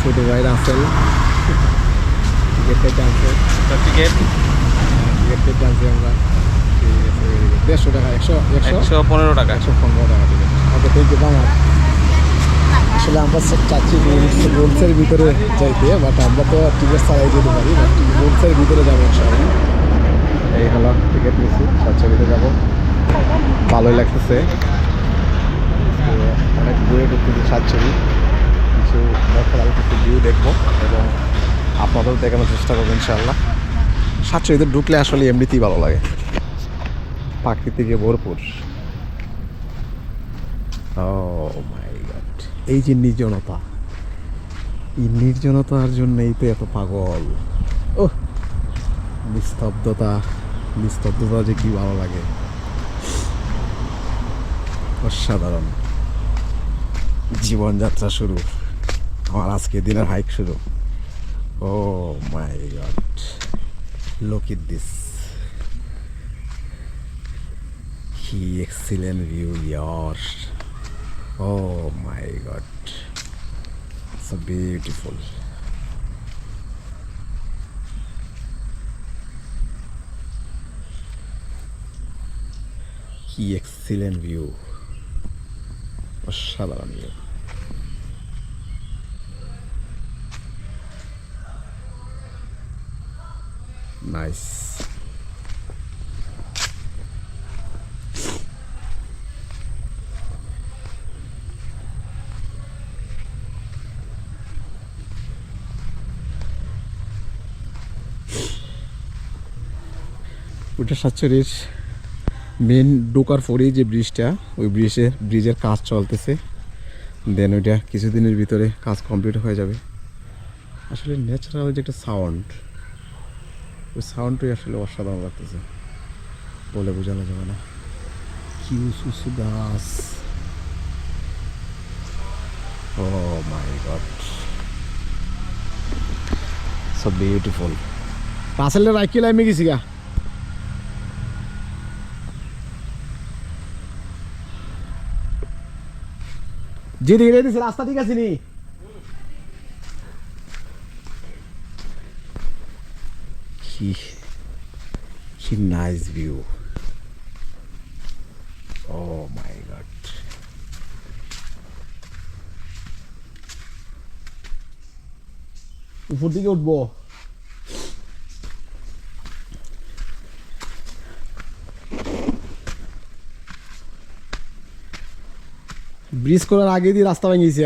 ছোট ভাই রাসেল টিকিট কেটে আনছে টিকিট টিকিট কেটে আনছি আমরা ঠিক আছে, very good. দেড়শো টাকা একশো একশো? পনেরো টাকা। একশো পনেরো টাকা টিকিট ওকে থ্যাংক ইউ আমার আসলে আমরা চাচ্ছি রুলসের ভিতরে যাইতে বাট আমরা তো টিকিট ছাড়াই যেতে পারি বাট রুলসের ভিতরে যাব এই হলো টিকিট নিচ্ছি সাতচল্লিশে যাব। ভালোই লাগতেছে। তো অনেক দূরে ঢুকতেছি সাতচল্লিশ কিছু দেখার কিছু ভিউ দেখব এবং আপনাদেরও দেখানোর চেষ্টা করব ইনশাআল্লাহ। সাতচল্লিশে ঢুকলে আসলে এমনিতেই ভালো লাগে। প্রাকৃতিকে ভরপুর। ও মাই গড এই যে নির্জনতা। এই নির্জনতার জন্যই তো এত পাগল। ও নিস্তব্ধতা নিস্তব্ধতা যে কি ভালো লাগে। অসাধারণ। জীবনযাত্রা শুরু। আমার আজকে দিনের হাইক শুরু। ও my god look at this কি এক্সিলেন্ট ভিউ ইয়ার Oh my god. So beautiful. কি এক্সিলেন্ট ভিউ অসাধারণ ভিউ নাইস ওটা সাতচল্লিশ মেন ঢোকার পরেই যে ব্রিজটা ওই ব্রিজে ব্রিজের কাজ চলতেছে। দেন ওইটা কিছুদিনের ভিতরে কাজ কমপ্লিট হয়ে যাবে। আসলে ন্যাচারাল যে একটা সাউন্ড ওই সাউন্ডটাই আসলে অসাধারণ লাগতেছে। বলে বোঝানো যাবে না। কি উঁচু গাছ oh my god so beautiful রাসেলের রাইকেল আমি গেছি গা। জি দিকে দিছে রাস্তা ঠিক আছে নি কি কি nice view oh my god উপর দিকে উঠবো। ব্রিজ করার আগে দিয়ে রাস্তা ভেঙেছে